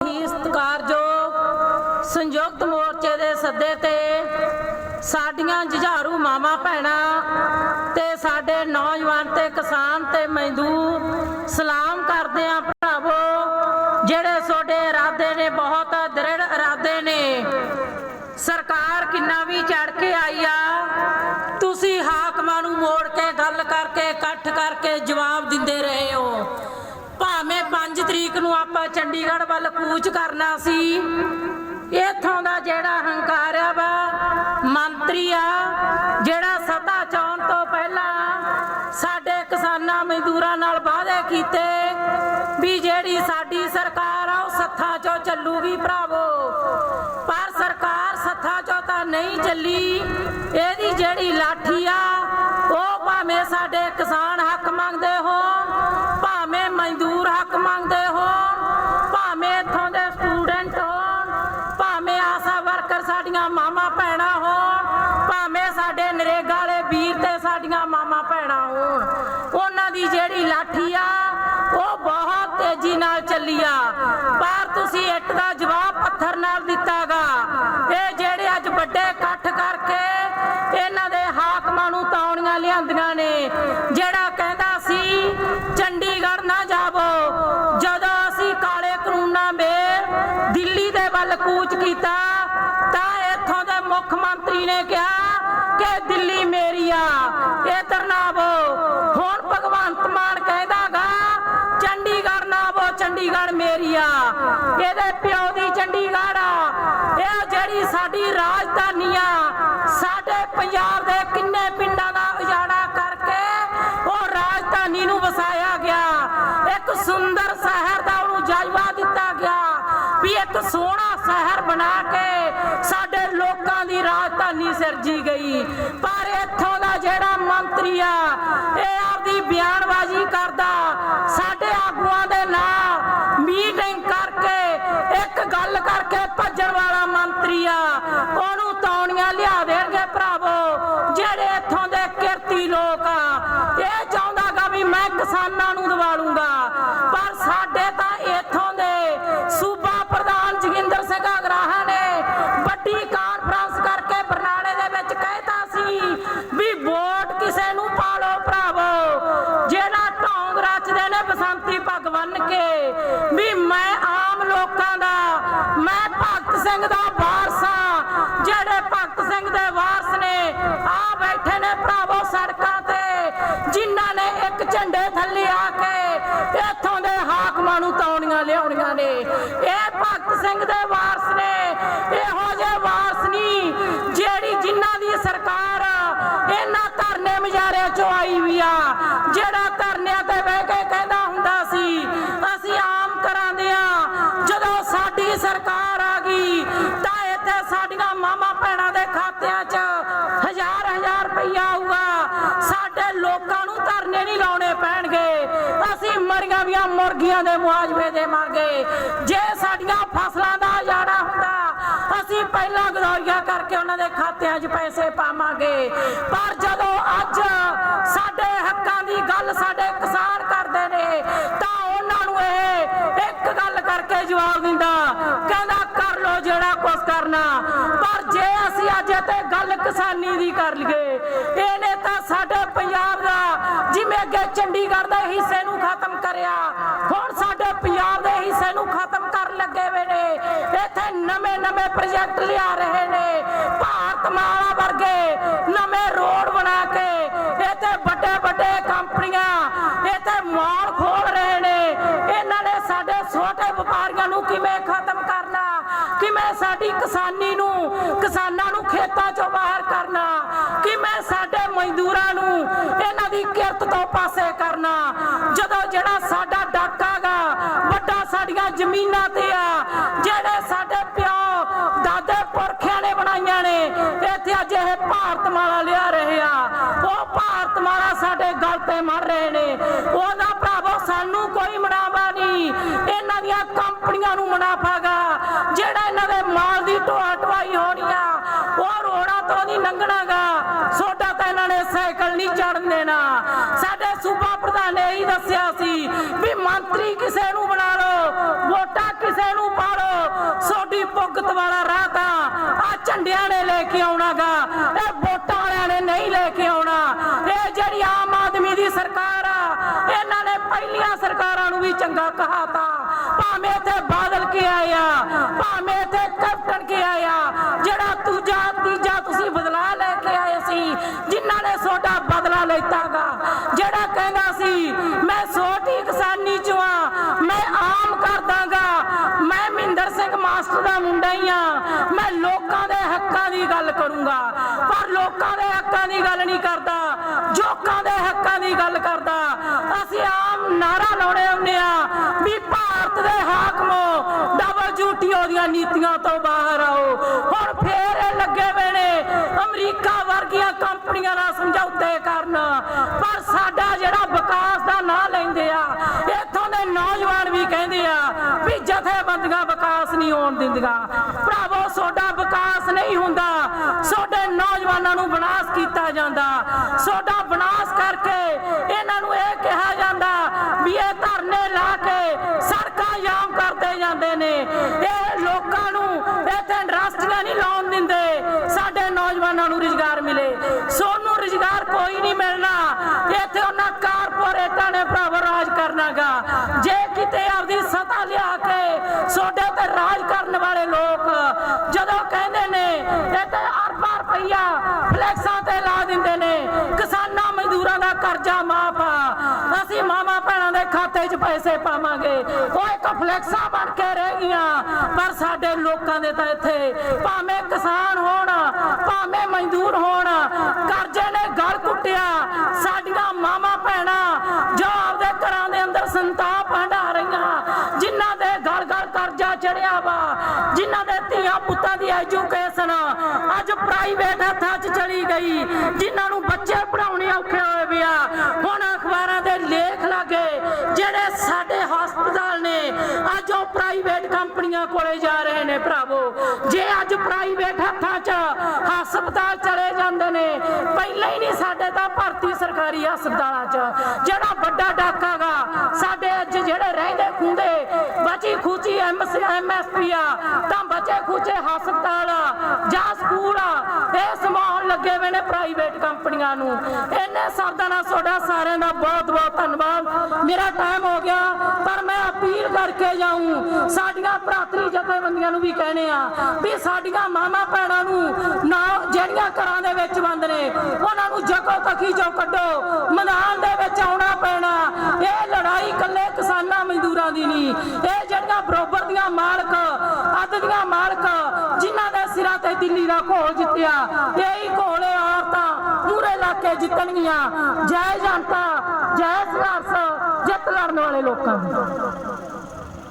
ਹੀ ਸਤਿਕਾਰਯੋਗ ਸੰਯੁਕਤ ਮੋਰਚੇ ਦੇ ਸੱਦੇ ਤੇ ਸਾਡੀਆਂ ਜੁਝਾਰੂ ਮਾਮਾ ਭੈਣਾਂ ਤੇ ਸਾਡੇ ਨੌਜਵਾਨ ਤੇ ਕਿਸਾਨ ਤੇ ਮਜ਼ਦੂਰ ਸਲਾਮ ਕਰਦੇ ਆ ਭਰਾਵੋ, ਜਿਹੜੇ ਤੁਹਾਡੇ ਇਰਾਦੇ ਨੇ, ਬਹੁਤ ਦ੍ਰਿੜ ਇਰਾਦੇ ਨੇ। ਸਰਕਾਰ ਕਿੰਨਾ ਵੀ ਚੜ ਕੇ ਆਈ ਆ, ਤੁਸੀਂ ਹਾਕਮਾਂ ਨੂੰ ਮੋੜ ਕੇ ਗੱਲ ਕਰਕੇ, ਇਕੱਠ ਕਰਕੇ ਜਵਾਬ ਦਿੰਦੇ ਰਹੇ ਹੋ ਭਾਵੇਂ 5 ਤਰੀਕ ਨੂੰ ਆਪਾਂ ਚੰਡੀਗੜ੍ਹ ਵੱਲ ਕੂਚ ਕਰਨਾ ਸੀ। ਇਥੋਂ ਦਾ ਜਿਹੜਾ ਹੰਕਾਰਿਆ ਵਾ, ਮੰਤਰੀ ਆ, ਜਿਹੜਾ ਸਤਾ ਚਾਉਣ ਤੋਂ ਪਹਿਲਾਂ ਸਾਡੇ ਕਿਸਾਨਾਂ ਮਜ਼ਦੂਰਾਂ ਨਾਲ ਵਾਅਦੇ ਕੀਤੇ ਵੀ ਜਿਹੜੀ ਸਾਡੀ ਸਰਕਾਰ ਆ, ਉਹ ਸੱਥਾਂ ਚੋਂ ਚੱਲੂਗੀ ਭਰਾਵੋ। ਪਰ ਸਰਕਾਰ ਸੱਥਾਂ ਚੋਂ ਤਾਂ ਨਹੀਂ ਚੱਲੀ। ਇਹਦੀ ਜਿਹੜੀ ਲਾਠੀ ਆ, ਉਹ ਭਾਵੇਂ ਸਾਡੇ ਕਿਸਾਨ ਹੱਕ ਮੰਗਦੇ ਹੋ ਭਾਵੇਂ ਮਜ਼ਦੂਰ ਹੱਕ ਮੰਗਦੇ ਸਾਡੀਆਂ ਮਾਮਾ ਭੈਣਾਂ ਹੋਣ, ਭਾਵੇਂ ਸਾਡੇ ਨਰੇਗਾ ਵਾਲੇ ਵੀਰ ਤੇ ਸਾਡੀਆਂ ਮਾਮਾ ਭੈਣਾਂ ਹੋਣ। ਉਹਨਾਂ ਦੀ ਜਿਹੜੀ ਲਾਠੀ ਆ, ਉਹ ਬਹੁਤ ਤੇਜ਼ੀ ਨਾਲ ਚੱਲੀ ਆ। ਪਰ ਤੁਸੀਂ ਇੱਟ ਦਾ ਜਵਾਬ ਪੱਥਰ ਨਾਲ ਦਿੱਤਾਗਾ। ਮੁੱਖ ਮੰਤਰੀ ਨੇ ਕਿਹਾ ਕਿ ਦਿੱਲੀ ਮੇਰੀ ਆ। ਇਧਰ ਨਾ ਹੁਣ ਭਗਵੰਤ ਮਾਨ ਕਹਿੰਦਾਗਾ, ਚੰਡੀਗੜ੍ਹ ਨਾ ਆਵੋ ਚੰਡੀਗੜ੍ਹ ਮੇਰੀ ਆ। ਇਹਦੇ ਪਿਓ ਦੀ ਚੰਡੀਗੜ੍ਹ ਆ। ਇਹ ਜਿਹੜੀ ਸਾਡੀ ਰਾਜਧਾਨੀ ਆ, ਸਾਡੇ ਪੰਜਾਬ ਦੇ ਕਿੰਨੇ ਪਿੰਡਾਂ ਦਾ ਉਜਾੜਾ ਕਰਕੇ ਉਹ ਰਾਜਧਾਨੀ ਨੂੰ ਵਸਾਇਆ ਗਿਆ। ਇੱਕ ਸੁੰਦਰ ਸ਼ਹਿਰ ਦਾ ਉਹਨੂੰ ਜਾਇਵਾ ਦਿੱਤਾ ਗਿਆ ਵੀ ਇੱਕ ਸੋਹਣਾ ਸ਼ਹਿਰ ਬਣਾ ਕੇ ਸਾਡੇ ਦੀ ਸਿਰਜੀ ਗਈ। ਪਰ ਇੱਥੋਂ ਦਾ ਜਿਹੜਾ ਮੰਤਰੀ ਆ, ਇਹ ਆਪਦੀ ਬਿਆਨਬਾਜ਼ੀ ਕਰਦਾ। ਸਾਡੇ ਆਗੂਆਂ ਦੇ ਨਾਲ ਮੀਟਿੰਗ ਕਰਕੇ ਇੱਕ ਗੱਲ ਕਰਕੇ ਭੱਜਣ ਵਾਲਾ ਮੰਤਰੀ ਆ। ਉਹਨੂੰ ਸਿੰਘ ਦਾ ਵਾਰਸ ਜਿਹੜੇ ਭਗਤ ਸਿੰਘ ਦੇ ਵਾਰਸ ਨੇ, ਆ ਬੈਠੇ ਨੇ ਭਰਾਵੋ ਸੜਕਾਂ ਤੇ, ਜਿਨ੍ਹਾਂ ਨੇ ਇੱਕ ਝੰਡੇ ਥੱਲੇ ਆ ਕੇ ਇੱਥੋਂ ਦੇ ਹਾਕਮਾਂ ਨੂੰ ਤੌਣੀਆਂ ਲਿਆਉਣੀਆਂ ਨੇ। ਇਹ ਭਗਤ ਸਿੰਘ ਦੇ ਵਾਰਸ ਨੇ। ਇਹੋ ਜਿਹੇ ਵਾਰਸ ਨਹੀਂ, ਜਿਹੜੀ ਜਿਨ੍ਹਾਂ ਦੀ ਸਰਕਾਰ ਇਹਨਾਂ ਧਰਨੇ ਮੁਜ਼ਾਹਰੇ ਚੋਂ ਆਈ ਵੀ ਆ, ਜਿਹੜਾ ਰੁਪਈਆ ਆਊਗਾ ਸਾਡੇ ਲੋਕਾਂ ਨੂੰ ਧਰਨੇ ਨਹੀਂ ਲਾਉਣੇ ਪੈਣਗੇ। ਅਸੀਂ ਮਰੀਆਂ ਵੀਆਂ ਮੁਰਗੀਆਂ ਦੇ ਮੁਆਵਜ਼ੇ ਦੇਵਾਂਗੇ। ਜੇ ਸਾਡੀਆਂ ਫਸਲਾਂ ਦਾ ਉਜਾੜਾ ਹੁੰਦਾ, ਅਸੀਂ ਪਹਿਲਾਂ ਗਦੌਰੀਆਂ ਕਰਕੇ ਉਹਨਾਂ ਦੇ ਖਾਤਿਆਂ 'ਚ ਪੈਸੇ ਪਾਵਾਂਗੇ। ਪਰ ਜਦੋਂ ਅੱਜ ਸਾਡੇ ਹੱਕਾਂ ਦੀ ਗੱਲ ਸਾਡੇ ਕਿਸਾਨ ਕਰਦੇ ਨੇ, ਤਾਂ ਉਹਨਾਂ ਨੂੰ ਇਹ ਇੱਕ ਗੱਲ ਕਰਕੇ ਜਵਾਬ ਦਿੰਦਾ, ਕਹਿੰਦਾ, ਕਰ ਲੋ ਜਿਹੜਾ ਕੁਛ ਕਰਨਾ। ਜੇ ਅਸੀਂ ਅੱਜ ਤੇ ਗੱਲ ਕਿਸਾਨੀ ਦੀ ਕਰ ਲਈਏ, ਇਹਨੇ ਤਾਂ ਸਾਡੇ ਪੰਜਾਬ ਦਾ ਜਿਵੇਂ ਅੱਗੇ ਚੰਡੀਗੜ੍ਹ ਦੇ ਹਿੱਸੇ ਨੂੰ ਖਤਮ ਕਰਿਆ, ਹੁਣ ਸਾਡੇ ਪੰਜਾਬ ਦੇ ਹਿੱਸੇ ਨੂੰ ਖਤਮ ਕਰਨ ਲੱਗੇ ਵੇ ਨੇ। ਇੱਥੇ ਨਵੇਂ ਨਵੇਂ ਪ੍ਰੋਜੈਕਟ ਲਿਆ ਰਹੇ ਨੇ। ਭਾਰਤ ਮਾਲਾ ਵਰਗੇ ਨਵੇਂ ਰੋਡ ਬਣਾ ਕੇ ਇੱਥੇ ਵੱਡੇ ਵੱਡੇ ਕੰਪਨੀਆਂ ਇੱਥੇ ਮਾਲ ਖੋਲ ਰਹੇ ਨੇ। ਇਹਨਾਂ ਨੇ ਸਾਡੇ ਛੋਟੇ ਵਪਾਰੀਆਂ ਨੂੰ ਕਿਵੇਂ ਖਤਮ ਕਰ ਕਰਨਾ ਕਿਵੇਂ ਸਾਡੀ ਕਿਸਾਨੀ ਨੂੰ, ਕਿਸਾਨਾਂ ਨੂੰ ਖੇਤਾਂ ਚੋਂ ਬਾਹਰ ਕਰਨਾ ਕਿਵੇਂ ਸਾਡੇ ਮਜ਼ਦੂਰਾਂ ਨੂੰ ਇਹਨਾਂ ਦੀ ਕਿਰਤ ਤੋਂ ਪਾਸੇ ਕਰਨਾ। ਜਦੋਂ ਜਿਹੜਾ ਸਾਡਾ ਡਾਕਾਗਾ ਵੱਡਾ ਸਾਡੀਆਂ ਜ਼ਮੀਨਾਂ ਤੇ ਆ, ਜਿਹੜੇ ਸਾਡੇ ਪਿਓ, ਦਾਦੇ ਪੁਰਖਿਆਂ ਨੇ ਬਣਾਈਆਂ ਨੇ, ਇੱਥੇ ਅੱਜ ਇਹ ਭਾਰਤ ਮਾਲਾ ਲਿਆ ਰਹੇ ਆ। ਉਹ ਭਾਰਤ ਮਾਲਾ ਸਾਡੇ ਗਲ ਤੇ ਮਰ ਰਹੇ ਨੇ। ਉਹਦਾ ਭਰਾਵੋ ਸਾਨੂੰ ਕੋਈ ਮਨਾਵਾ ਨਹੀਂ। ਦੀਆਂ ਕੰਪਨੀਆਂ ਨੂੰ ਮੁਨਾਫਾਗਾ ਜਿਹੜਾ ਇਹਨਾਂ ਦੇ ਮਾਲ ਦੀ ਢੋਆ ਢਵਾਈ ਹੋਣੀ ਆ, ਉਹ ਰੋੜਾ ਤੋਂ ਨਹੀਂ ਲੰਘਣਾਗਾ ਸੋਡਾ ਤਾਂ ਇਹਨਾਂ ਨੇ ਸਾਈਕਲ ਨਹੀਂ ਚੜਨ ਦੇਣਾ। ਸਾਡੇ ਸੂਬਾ ਪ੍ਰਧਾਨ ਨੇ ਇਹੀ ਦੱਸਿਆ ਸੀ ਵੀ ਮੰਤਰੀ ਕਿਸੇ ਨੂੰ ਬਣਾ ਲਓ, ਵੋਟਾਂ ਕਿਸੇ ਨੂੰ ਪਾ ਭੁਗਤ ਵਾਲਾ ਰਾਹ ਤਾਂ ਆ ਝੰਡਿਆਂ ਨੇ ਲੈ ਕੇ ਆਉਣਾਗਾ ਇਹ ਵੋਟਾਂ ਵਾਲਿਆਂ ਨੇ ਨਹੀਂ ਲੈ ਕੇ ਆਉਣਾ। ਇਹ ਜਿਹੜੀ ਆਮ ਆਦਮੀ ਦੀ ਸਰਕਾਰ ਆ, ਇਹਨਾਂ ਨੇ ਪਹਿਲੀਆਂ ਸਰਕਾਰਾਂ ਨੂੰ ਵੀ ਚੰਗਾ ਕਹਾਤਾ। ਭਾਵੇਂ ਇੱਥੇ ਬਾਦਲ ਕੇ ਆਇਆ ਭਾਵੇਂ ਇੱਥੇ ਕੈਪਟਨ ਕੇ ਆਇਆ ਜਿਹੜਾ ਦੂਜਾ ਤੀਜਾ ਤੁਸੀਂ ਬਦਲਾ ਲੈ ਕੇ ਆਏ ਸੀ, ਜਿਨ੍ਹਾਂ ਨੇ ਤੁਹਾਡਾ ਬਦਲਾ ਲੈਤਾਗਾ। ਜਿਹੜਾ ਕਹਿੰਦਾ ਸੀ, ਮੈਂ ਛੋਟੀ ਕਿਸਾਨੀ ਚੋਂ ਆ, ਮੈਂ ਆਮ ਕਰ ਮੈਂ ਮਹਿੰਦਰ ਸਿੰਘ ਮਾਸਟਰ ਦਾ ਮੁੰਡਾ ਹੀ ਆ, ਮੈਂ ਲੋਕਾਂ ਦੇ ਹੱਕਾਂ ਦੀ ਗੱਲ ਕਰੂੰਗਾ। ਪਰ ਲੋਕਾਂ ਦੇ ਹੱਕਾਂ ਦੀ ਗੱਲ ਨਹੀਂ ਕਰਦਾ, ਜੋਕਾਂ ਦੇ ਹੱਕਾਂ ਦੀ ਗੱਲ ਕਰਦਾ। ਅਸੀਂ ਆਮ ਨਾਰਾ ਲਾਉਣੇ ਹੁੰਦੇ ਆ ਵੀ ਭਾਰਤ ਦੇ ਹਾਕਮੋ WTO ਦੀਆਂ ਨੀਤੀਆਂ ਤੋਂ ਬਾਹਰ ਆਓ। ਹੁਣ ਫੇਰ ਲੱਗੇ ਵੇ ਅਮਰੀਕਾ ਵਰਗੀਆਂ ਕੰਪਨੀਆਂ ਨਾਲ ਸਮਝੌਤੇ ਕਰਨ। ਪਰ ਸਾਡਾ ਜਿਹੜਾ ਵਿਕਾਸ ਦਾ ਨਾਂ ਲੈਂਦੇ ਆ, ਇੱਥੋਂ ਦੇ ਨੌਜਵਾਨ ਵੀ ਕਹਿੰਦੇ ਆ ਵੀ ਜਥੇਬੰਦੀਆਂ ਵਿਕਾਸ ਨਹੀਂ ਹੋਣ ਦਿੰਦੀਆਂ। ਭਰਾਵੋ ਤੁਹਾਡਾ ਵਿਕਾਸ ਨਹੀਂ ਹੁੰਦਾ। ਤੁਹਾਡੇ ਨੌਜਵਾਨਾਂ ਨੂੰ ਵਿਨਾਸ਼ ਕੀਤਾ ਜਾਂਦਾ। ਤੁਹਾਡਾ ਵਿਨਾਸ਼ ਕਰਕੇ ਇਹਨਾਂ ਨੂੰ ਇਹ ਕਿਹਾ ਜਾਂਦਾ ਵੀ ਇਹ ਧਰਨੇ ਲਾ ਕੇ ਸੜਕਾਂ ਜਾਮ ਕਰਦੇ ਜਾਂਦੇ ਨੇ ਇਹ ਲੋਕਾਂ ਨੂੰ ਇੱਥੇ ਇੰਡਸਟਰੀਆਂ ਨਹੀਂ ਲਾਉਣ ਦਿੰਦੇ ਸਾਡੇ ਨੌਜਵਾਨਾਂ ਨੂੰ ਰੁਜ਼ਗਾਰ ਮਿਲੇ ਸੋਨੂੰ ਰੁਜ਼ਗਾਰ ਕੋਈ ਨਹੀਂ ਮਿਲਣਾ। ਇੱਥੇ ਉਹਨਾਂ ਕਾਰਪੋਰੇਟਾਂ ਨੇ ਭਰਾਵੋ ਰਾਜ ਕਰਨਾਗਾ। ਜੇ ਕਿਤੇ ਆਪਦੀ ਸਤਾ ਲਿਆ ਕੇ ਸੋਡੇ ਤੇ ਰਾਜ ਕਰਨ ਵਾਲੇ ਲੋਕ ਜਦੋਂ ਕਹਿੰਦੇ ਨੇ, ਇਹ ਤੇ ਅਰਬਾਂ ਰੁਪਈਆ ਫਲੈਕਸਾਂ ਤੇ ਲਾ ਦਿੰਦੇ ਨੇ, ਕਿਸਾਨਾਂ ਮਜ਼ਦੂਰਾਂ ਦਾ ਕਰਜ਼ਾ ਮਾਫ ਆ। ਅਸੀਂ ਮਾਮਾ ਭੈਣਾਂ ਦੇ ਖਾਤੇ ਪੈਸੇ ਪਾਵਾਂਗੇ। ਉਹ ਇੱਕ ਫਲੈਕਸਾਂ ਬਣ ਕੇ ਰਹਿ ਗਈਆਂ। ਪਰ ਸਾਡੇ ਲੋਕਾਂ ਦੇ ਤਾਂ ਇੱਥੇ ਭਾਵੇਂ ਕਿਸਾਨ ਹੋਣ, ਭਾਵੇਂ ਮਜ਼ਦੂਰ ਹੋਣ, ਕਰਜ਼ੇ ਨੇ ਗਲ ਕੁੱਟਿਆ। ਸਾਡੀਆਂ ਮਾਮਾ ਭੈਣਾਂ ਜੋ ਆਪਦੇ ਘਰਾਂ ਦੇ ਅੰਦਰ ਸੰਤਾਪ ਹੰਡਾ ਰਹੀਆਂ। ਜਿਨ੍ਹਾਂ ਦੇ ਗਲ ਗਲ ਕਰਜ਼ਾ ਚੜਿਆ ਵਾ, ਜਿਨ੍ਹਾਂ ਦੇ ਧੀਆਂ ਪੁੱਤਾਂ ਦੀ ਐਜੂਕੇਸ਼ਨ ਅੱਜ ਪ੍ਰਾਈਵੇਟ ਹੱਥਾਂ 'ਚ ਚਲੀ ਗਈ। ਜਿਨ੍ਹਾਂ ਨੂੰ ਬੱਚੇ ਪੜਾਉਣੇ ਪ੍ਰਾਈਵੇਟ ਕੰਪਨੀਆਂ ਕੋਲੇ ਜਾ ਰਹੇ ਨੇ ਭਰਾਵੋ। ਜੇ ਅੱਜ ਪ੍ਰਾਈਵੇਟ ਹੱਥਾਂ 'ਚ ਹਸਪਤਾਲ ਚਲੇ ਜਾਂਦੇ ਨੇ, ਪਹਿਲਾਂ ਹੀ ਨਹੀਂ ਸਾਡੇ ਤਾਂ ਭਰਤੀ ਸਰਕਾਰੀ ਹਸਪਤਾਲਾਂ 'ਚ। ਜਿਹੜਾ ਵੱਡਾ ਡਾਕਾਗਾ ਸਾਡੇ ਅੱਜ ਜਿਹੜੇ ਰਹਿੰਦੇ ਖੁੰਦੇ, ਬਚੀ ਖੂਚੀ ਐਮਐਸਪੀ ਆ, ਤਾਂ ਬਚੇ ਖੂਚੇ ਹਸਪਤਾਲ ਜਾਂ ਸਕੂਲ ਇਹ ਸਮਾਨ ਲੱਗੇ ਹੋਏ ਨੇ ਪ੍ਰਾਈਵੇਟ ਕੰਪਨੀਆਂ ਨੂੰ। ਇਹਨੇ ਸਰਦਾ ਨਾਲ ਤੁਹਾਡਾ ਸਾਰਿਆਂ ਦਾ ਬਹੁਤ ਬਹੁਤ ਧੰਨਵਾਦ। ਮੇਰਾ ਟਾਈਮ ਹੋ ਗਿਆ, ਪਰ ਮੈਂ ਅਪੀਲ ਕਰਕੇ ਜਾਊਂ। ਸਾਡੀਆਂ ਭਰਾਤਰੀ ਜਥੇਬੰਦੀਆਂ ਨੂੰ ਵੀ ਕਹਨੇ ਆ ਵੀ ਸਾਡੀਆਂ ਮਾਮਾ ਭੈਣਾਂ ਨੂੰ ਨਾ ਜਿਹੜੀਆਂ ਘਰਾਂ ਦੇ ਵਿੱਚ ਬੰਦ ਨੇ, ਉਹਨਾਂ ਨੂੰ ਜਗੋ ਤੱਕੀ ਜੋ ਕੱਢੋ। ਮੈਦਾਨ ਦੇ ਵਿੱਚ ਆਉਣਾ ਪੈਣਾ। ਇਹ ਲੜਾਈ ਇਕੱਲੇ ਕਿਸਾਨਾਂ ਮਜ਼ਦੂਰਾਂ ਦੀ ਨਹੀਂ। ਇਹ ਜਿਹੜੀਆਂ ਬਰੋਬਰ ਦੀਆਂ ਮਾਲਕ, ਅੱਧ ਦੀਆਂ ਮਾਲਕ, ਜਿਨ੍ਹਾਂ ਦੇ ਸਿਰਾਂ ਤੇ ਦਿੱਲੀ ਦਾ ਘੋਲ ਜਿੱਤਿਆ ਇਹੀ ਘੋਲੇ ਔਰਤਾਂ ਪੂਰੇ ਇਲਾਕੇ ਜਿੱਤਣਗੀਆਂ। ਜੈ ਜਨਤਾ, ਜੈ ਸੰਘਰਸ਼ ਜਿੱਤ ਲੜਨ ਵਾਲੇ ਲੋਕਾਂ ਦੀ